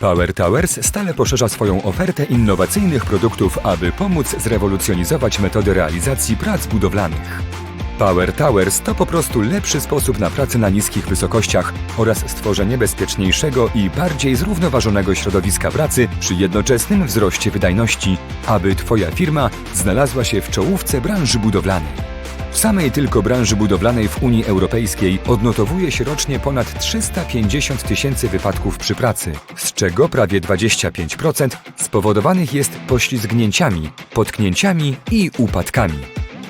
Power Towers stale poszerza swoją ofertę innowacyjnych produktów, aby pomóc zrewolucjonizować metody realizacji prac budowlanych. Power Towers to po prostu lepszy sposób na pracę na niskich wysokościach oraz stworzenie bezpieczniejszego i bardziej zrównoważonego środowiska pracy przy jednoczesnym wzroście wydajności, aby Twoja firma znalazła się w czołówce branży budowlanej. W samej tylko branży budowlanej w Unii Europejskiej odnotowuje się rocznie ponad 350 tysięcy wypadków przy pracy, z czego prawie 25% spowodowanych jest poślizgnięciami, potknięciami i upadkami.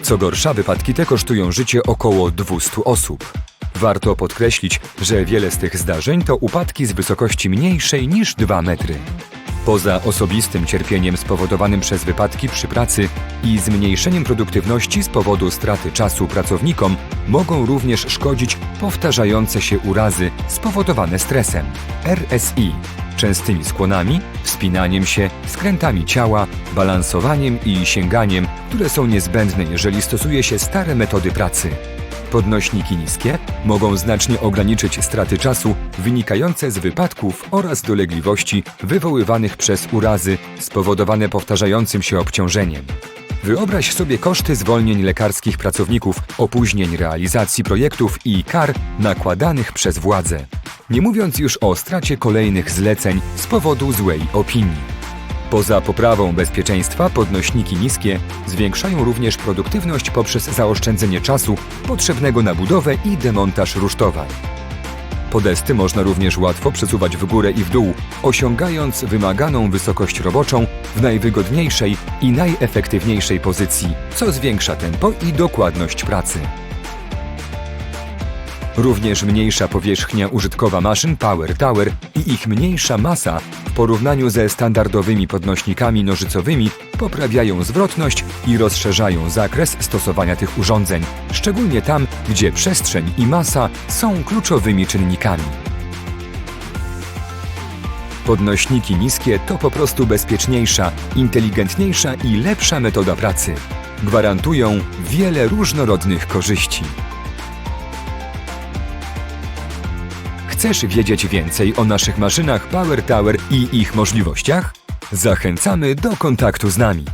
Co gorsza, wypadki te kosztują życie około 200 osób. Warto podkreślić, że wiele z tych zdarzeń to upadki z wysokości mniejszej niż 2 metry. Poza osobistym cierpieniem spowodowanym przez wypadki przy pracy i zmniejszeniem produktywności z powodu straty czasu pracownikom, mogą również szkodzić powtarzające się urazy spowodowane stresem RSI, częstymi skłonami, wspinaniem się, skrętami ciała, balansowaniem i sięganiem, które są niezbędne, jeżeli stosuje się stare metody pracy. Podnośniki niskie mogą znacznie ograniczyć straty czasu wynikające z wypadków oraz dolegliwości wywoływanych przez urazy spowodowane powtarzającym się obciążeniem. Wyobraź sobie koszty zwolnień lekarskich pracowników, opóźnień realizacji projektów i kar nakładanych przez władze. Nie mówiąc już o stracie kolejnych zleceń z powodu złej opinii. Poza poprawą bezpieczeństwa, podnośniki niskie zwiększają również produktywność poprzez zaoszczędzenie czasu potrzebnego na budowę i demontaż rusztowań. Podesty można również łatwo przesuwać w górę i w dół, osiągając wymaganą wysokość roboczą w najwygodniejszej i najefektywniejszej pozycji, co zwiększa tempo i dokładność pracy. Również mniejsza powierzchnia użytkowa maszyn Power Tower i ich mniejsza masa w porównaniu ze standardowymi podnośnikami nożycowymi poprawiają zwrotność i rozszerzają zakres stosowania tych urządzeń, szczególnie tam, gdzie przestrzeń i masa są kluczowymi czynnikami. Podnośniki niskie to po prostu bezpieczniejsza, inteligentniejsza i lepsza metoda pracy. Gwarantują wiele różnorodnych korzyści. Chcesz wiedzieć więcej o naszych maszynach Power Tower i ich możliwościach? Zachęcamy do kontaktu z nami.